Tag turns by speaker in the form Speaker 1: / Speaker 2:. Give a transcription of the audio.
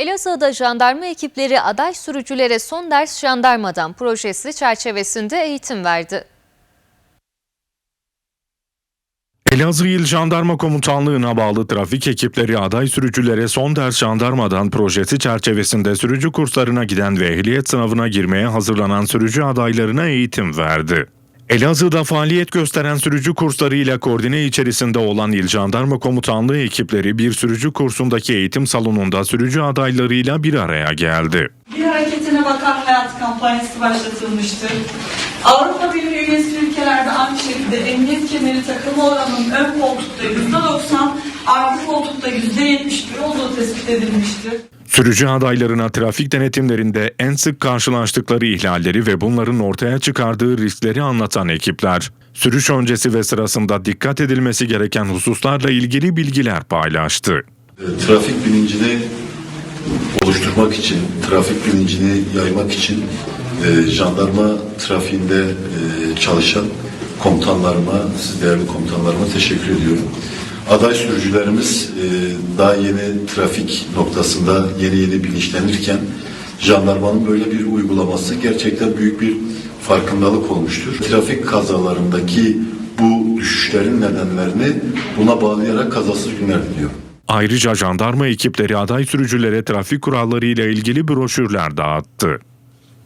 Speaker 1: Elazığ'da jandarma ekipleri aday sürücülere son ders jandarmadan projesi çerçevesinde eğitim verdi.
Speaker 2: Elazığ İl Jandarma Komutanlığı'na bağlı trafik ekipleri aday sürücülere son ders jandarmadan projesi çerçevesinde sürücü kurslarına giden ve ehliyet sınavına girmeye hazırlanan sürücü adaylarına eğitim verdi. Elazığ'da faaliyet gösteren sürücü kurslarıyla koordine içerisinde olan İl Jandarma Komutanlığı ekipleri bir sürücü kursundaki eğitim salonunda sürücü adaylarıyla bir araya geldi.
Speaker 3: Bir hareketine bakan hayat kampanyası başlatılmıştır. Avrupa Birliği üyesi ülkelerde aynı şekilde emniyet kemeri takımı oranının ön koltukta %90, arka koltukta %71 olduğu tespit edilmiştir.
Speaker 2: Sürücü adaylarına trafik denetimlerinde en sık karşılaştıkları ihlalleri ve bunların ortaya çıkardığı riskleri anlatan ekipler, sürüş öncesi ve sırasında dikkat edilmesi gereken hususlarla ilgili bilgiler paylaştı.
Speaker 4: trafik bilincini oluşturmak için, trafik bilincini yaymak için e, jandarma trafiğinde e, çalışan komutanlarıma, siz değerli komutanlarıma teşekkür ediyorum. Aday sürücülerimiz e, daha yeni trafik noktasında yeni yeni bilinçlenirken jandarmanın böyle bir uygulaması gerçekten büyük bir farkındalık olmuştur. Trafik kazalarındaki bu düşüşlerin nedenlerini buna bağlayarak kazasız günler diliyorum.
Speaker 2: Ayrıca jandarma ekipleri aday sürücülere trafik kuralları ile ilgili broşürler dağıttı.